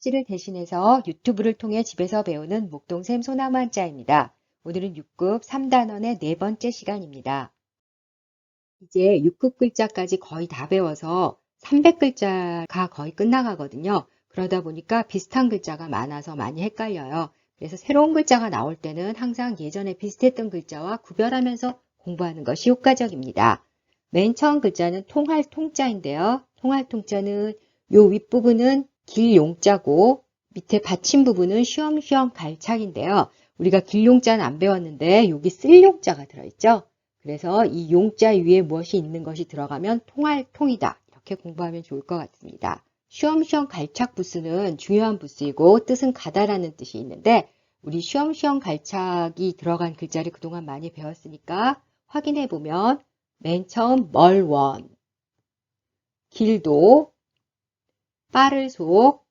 팔찌를 대신해서 유튜브를 통해 집에서 배우는 목동샘 소나무 한자입니다. 오늘은 6급 3단원의 네 번째 시간입니다. 이제 6급 글자까지 거의 다 배워서 300글자가 거의 끝나가거든요. 그러다 보니까 비슷한 글자가 많아서 많이 헷갈려요. 그래서 새로운 글자가 나올 때는 항상 예전에 비슷했던 글자와 구별하면서 공부하는 것이 효과적입니다. 맨 처음 글자는 통할 통자인데요. 통할 통자는 요 윗부분은 길용자고 밑에 받침 부분은 쉬엄쉬엄 갈착인데요. 우리가 길용자는 안 배웠는데 여기 쓸용자가 들어있죠. 그래서 이 용자 위에 무엇이 있는 것이 들어가면 통할 통이다. 이렇게 공부하면 좋을 것 같습니다. 쉬엄쉬엄 갈착 부스는 중요한 부스이고 뜻은 가다라는 뜻이 있는데 우리 쉬엄쉬엄 갈착이 들어간 글자를 그동안 많이 배웠으니까 확인해 보면 맨 처음 멀원, 길도, 빠를 속,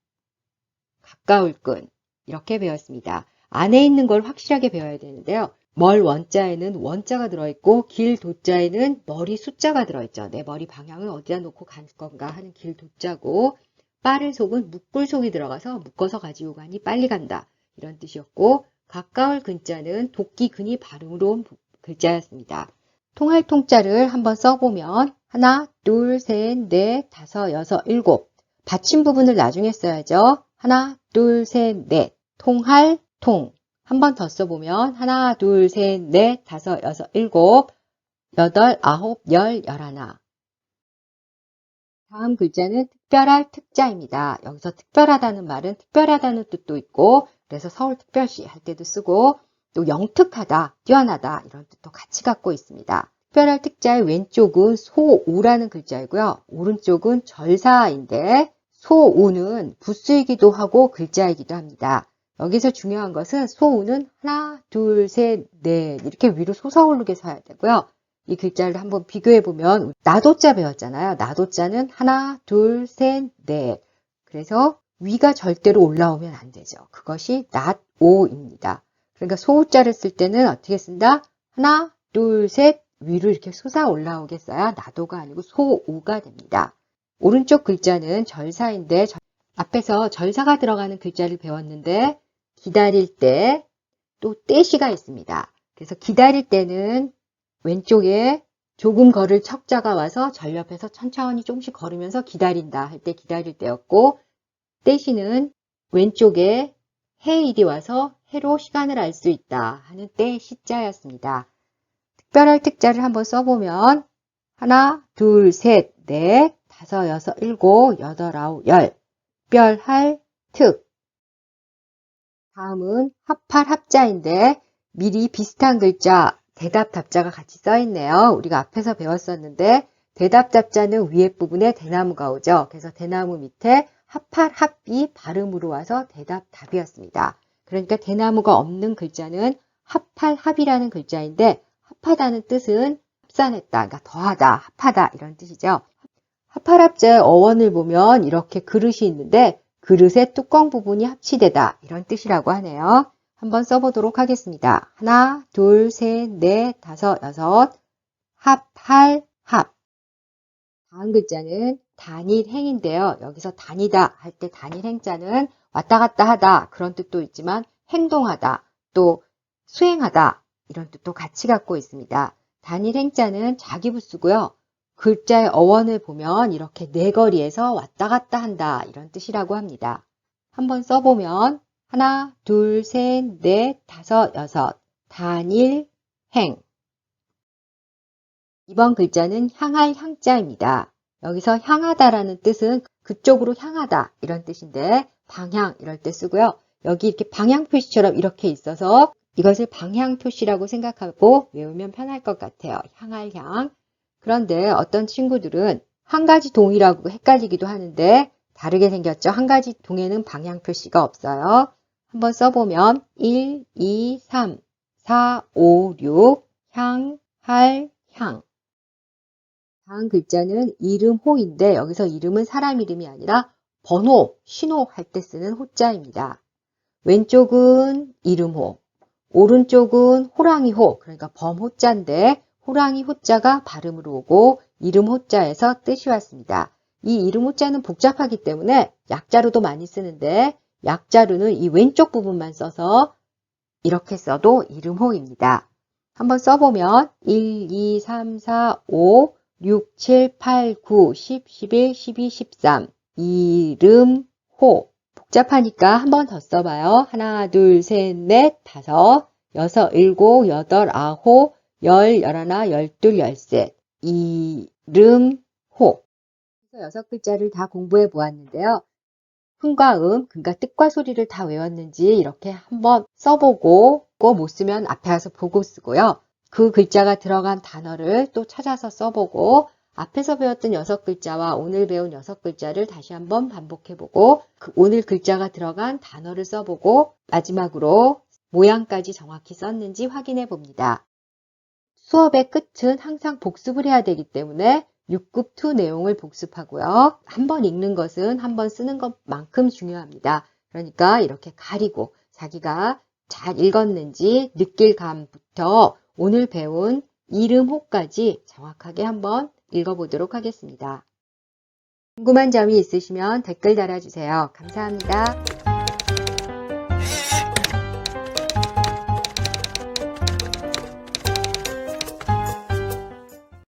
가까울 끈 이렇게 배웠습니다. 안에 있는 걸 확실하게 배워야 되는데요. 멀 원자에는 원자가 들어있고 길 도자에는 머리 숫자가 들어있죠. 내 머리 방향을 어디다 놓고 갈 건가 하는 길 도자고 빠를 속은 묶을 속이 들어가서 묶어서 가지고 가니 빨리 간다. 이런 뜻이었고 가까울 근자는 도끼 근이 발음으로 온 글자였습니다. 통할 통자를 한번 써보면 하나, 둘, 셋, 넷, 다섯, 여섯, 일곱 받침 부분을 나중에 써야죠. 하나, 둘, 셋, 넷 통할, 통 한 번 더 써보면 하나, 둘, 셋, 넷, 다섯, 여섯, 일곱 여덟, 아홉, 열, 열하나 다음 글자는 특별할 특자입니다. 여기서 특별하다는 말은 특별하다는 뜻도 있고 그래서 서울특별시 할 때도 쓰고 또 영특하다, 뛰어나다 이런 뜻도 같이 갖고 있습니다. 특별할 특자의 왼쪽은 소우라는 글자이고요. 오른쪽은 절사인데 소우는 부수이기도 하고 글자이기도 합니다. 여기서 중요한 것은 소우는 하나, 둘, 셋, 넷 이렇게 위로 솟아오르게 서야 되고요. 이 글자를 한번 비교해 보면 나도자 배웠잖아요. 나도자는 하나, 둘, 셋, 넷. 그래서 위가 절대로 올라오면 안 되죠. 그것이 낫오입니다. 그러니까 소우자를 쓸 때는 어떻게 쓴다? 하나, 둘, 셋 위로 이렇게 솟아 올라오게 써야 나도가 아니고 소우가 됩니다. 오른쪽 글자는 절사인데 앞에서 절사가 들어가는 글자를 배웠는데 기다릴 때또 떼시가 있습니다. 그래서 기다릴 때는 왼쪽에 조금 걸을 척자가 와서 절 옆에서 천천히 조금씩 걸으면서 기다린다 할 때 기다릴 때였고 떼시는 왼쪽에 해일이 와서 해로 시간을 알 수 있다 하는 때 시자였습니다. 특별할 특자를 한번 써보면 하나, 둘, 셋, 넷, 다섯, 여섯, 일곱, 여덟, 아홉, 열 특별할 특 다음은 합할 합자인데 미리 비슷한 글자 대답 답자가 같이 써 있네요. 우리가 앞에서 배웠었는데 대답 답자는 위에 부분에 대나무가 오죠. 그래서 대나무 밑에 합할 합이 발음으로 와서 대답 답이었습니다. 그러니까 대나무가 없는 글자는 합할 합이라는 글자인데 합하다는 뜻은 합산했다, 그러니까 더하다, 합하다 이런 뜻이죠. 합할 합자의 어원을 보면 이렇게 그릇이 있는데 그릇의 뚜껑 부분이 합치되다 이런 뜻이라고 하네요. 한번 써보도록 하겠습니다. 하나, 둘, 셋, 넷, 다섯, 여섯 합할 합 다음 글자는 단일행인데요. 여기서 다니다 할 때 단일행자는 왔다 갔다 하다 그런 뜻도 있지만 행동하다 또 수행하다 이런 뜻도 같이 갖고 있습니다. 단일 행자는 자기부수고요. 글자의 어원을 보면 이렇게 내거리에서 왔다 갔다 한다 이런 뜻이라고 합니다. 한번 써보면 하나, 둘, 셋, 넷, 다섯, 여섯 단일, 행 이번 글자는 향할 향자입니다. 여기서 향하다라는 뜻은 그쪽으로 향하다 이런 뜻인데 방향 이럴 때 쓰고요. 여기 이렇게 방향 표시처럼 이렇게 있어서 이것을 방향 표시라고 생각하고 외우면 편할 것 같아요. 향할 향. 그런데 어떤 친구들은 한 가지 동이라고 헷갈리기도 하는데 다르게 생겼죠. 한 가지 동에는 방향 표시가 없어요. 한번 써보면 1, 2, 3, 4, 5, 6 향, 할, 향 다음 글자는 이름 호인데 여기서 이름은 사람 이름이 아니라 번호, 신호 할 때 쓰는 호자입니다. 왼쪽은 이름호, 오른쪽은 호랑이호, 그러니까 범호자인데 호랑이 호자가 발음으로 오고 이름 호자에서 뜻이 왔습니다. 이 이름 호자는 복잡하기 때문에 약자로도 많이 쓰는데 약자로는 이 왼쪽 부분만 써서 이렇게 써도 이름호입니다. 한번 써보면 1, 2, 3, 4, 5, 6, 7, 8, 9, 10, 11, 12, 13 이름호 복잡하니까 한 번 더 써봐요. 하나, 둘, 셋, 넷, 다섯, 여섯, 일곱, 여덟, 아홉, 열, 열하나, 열둘, 열셋 이름호 그래서 여섯 글자를 다 공부해 보았는데요. 흥과 음, 그러니까 뜻과 소리를 다 외웠는지 이렇게 한번 써보고 꼭 못 쓰면 앞에 와서 보고 쓰고요. 그 글자가 들어간 단어를 또 찾아서 써보고 앞에서 배웠던 여섯 글자와 오늘 배운 여섯 글자를 다시 한번 반복해보고 그 오늘 글자가 들어간 단어를 써보고 마지막으로 모양까지 정확히 썼는지 확인해 봅니다. 수업의 끝은 항상 복습을 해야 되기 때문에 6급 2 내용을 복습하고요. 한 번 읽는 것은 한 번 쓰는 것만큼 중요합니다. 그러니까 이렇게 가리고 자기가 잘 읽었는지 느낄 감부터 오늘 배운 이름호까지 정확하게 한번 읽어보도록 하겠습니다. 궁금한 점이 있으시면 댓글 달아주세요. 감사합니다.